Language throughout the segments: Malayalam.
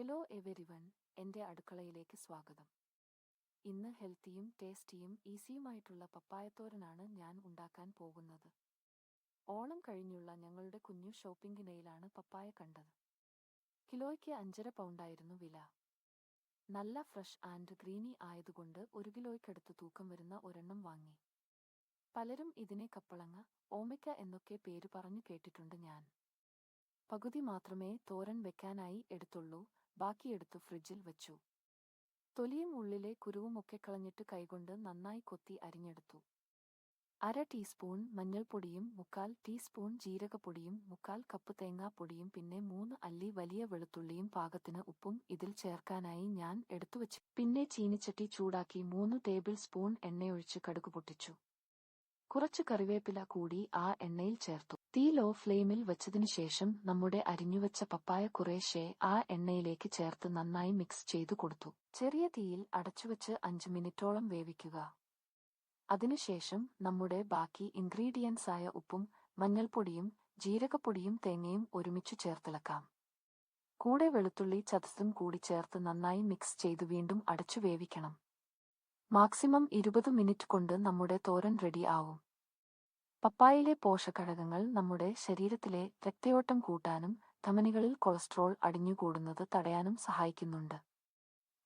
ഹലോ എവരിവൺ എന്റെ അടുക്കളയിലേക്ക് സ്വാഗതം. ഇന്ന് ഹെൽത്തിയും ടേസ്റ്റിയും ഈസിയുമായിട്ടുള്ള പപ്പായത്തോരനാണ് ഞാൻ ഉണ്ടാക്കാൻ പോകുന്നത്. ഓണം കഴിഞ്ഞുള്ള ഞങ്ങളുടെ കുഞ്ഞു ഷോപ്പിംഗിനയിലാണ് പപ്പായ കണ്ടത്. കിലോയ്ക്ക് അഞ്ചര പൗണ്ടായിരുന്നു വില. നല്ല ഫ്രഷ് ആൻഡ് ഗ്രീനി ആയതുകൊണ്ട് ഒരു കിലോയ്ക്കടുത്ത് തൂക്കം വരുന്ന ഒരെണ്ണം വാങ്ങി. പലരും ഇതിനെ കപ്പളങ്ങ ഓമയ്ക്ക എന്നൊക്കെ പേര് പറഞ്ഞു കേട്ടിട്ടുണ്ട് ഞാൻ. പകുതി മാത്രമേ തോരൻ വെക്കാനായി എടുത്തുള്ളൂ. ബാക്കിയെടുത്ത് ഫ്രിഡ്ജിൽ വച്ചു. തൊലിയും ഉള്ളിലെ കുരുവുമൊക്കെ കളഞ്ഞിട്ട് കൈകൊണ്ട് നന്നായി കൊത്തി അരിഞ്ഞെടുത്തു. അര ടീസ്പൂൺ മഞ്ഞൾപ്പൊടിയും മുക്കാൽ ടീസ്പൂൺ ജീരകപ്പൊടിയും മുക്കാൽ കപ്പ് തേങ്ങാപ്പൊടിയും പിന്നെ മൂന്ന് അല്ലി വലിയ വെളുത്തുള്ളിയും പാകത്തിന് ഉപ്പും ഇതിൽ ചേർക്കാനായി ഞാൻ എടുത്തുവച്ചു. പിന്നെ ചീനിച്ചട്ടി ചൂടാക്കി മൂന്ന് ടേബിൾ സ്പൂൺ എണ്ണയൊഴിച്ച് കടുക് പൊട്ടിച്ചു. കുറച്ച് കറിവേപ്പില കൂടി ആ എണ്ണയിൽ ചേർത്തു. തീ ലോ ഫ്ലെയിമിൽ വെച്ചതിനു ശേഷം നമ്മുടെ അരിഞ്ഞുവച്ച പപ്പായ കുറേശ്ശെ ആ എണ്ണയിലേക്ക് ചേർത്ത് നന്നായി മിക്സ് ചെയ്തു കൊടുത്തു. ചെറിയ തീയിൽ അടച്ചുവെച്ച് അഞ്ച് മിനിറ്റോളം വേവിക്കുക. അതിനുശേഷം നമ്മുടെ ബാക്കി ഇൻഗ്രീഡിയൻസ് ആയ ഉപ്പും മഞ്ഞൾപ്പൊടിയും ജീരകപ്പൊടിയും തേങ്ങയും ഒരുമിച്ചു ചേർത്തിളക്കാം. കൂടെ വെളുത്തുള്ളി ചതസും കൂടി ചേർത്ത് നന്നായി മിക്സ് ചെയ്ത് വീണ്ടും അടച്ചു വേവിക്കണം. മാക്സിമം ഇരുപത് മിനിറ്റ് കൊണ്ട് നമ്മുടെ തോരൻ റെഡി ആവും. പപ്പായയിലെ പോഷകഘടകങ്ങൾ നമ്മുടെ ശരീരത്തിലെ രക്തയോട്ടം കൂട്ടാനും ധമനികളിൽ കൊളസ്ട്രോൾ അടിഞ്ഞുകൂടുന്നത് തടയാനും സഹായിക്കുന്നുണ്ട്.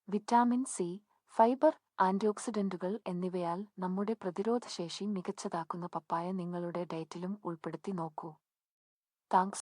വിറ്റാമിൻ സി ഫൈബർ ആന്റിഓക്സിഡന്റുകൾ എന്നിവയാൽ നമ്മുടെ പ്രതിരോധശേഷി മികച്ചതാക്കുന്ന പപ്പായ നിങ്ങളുടെ ഡയറ്റിലും ഉൾപ്പെടുത്തി നോക്കൂ. താങ്ക്സ്.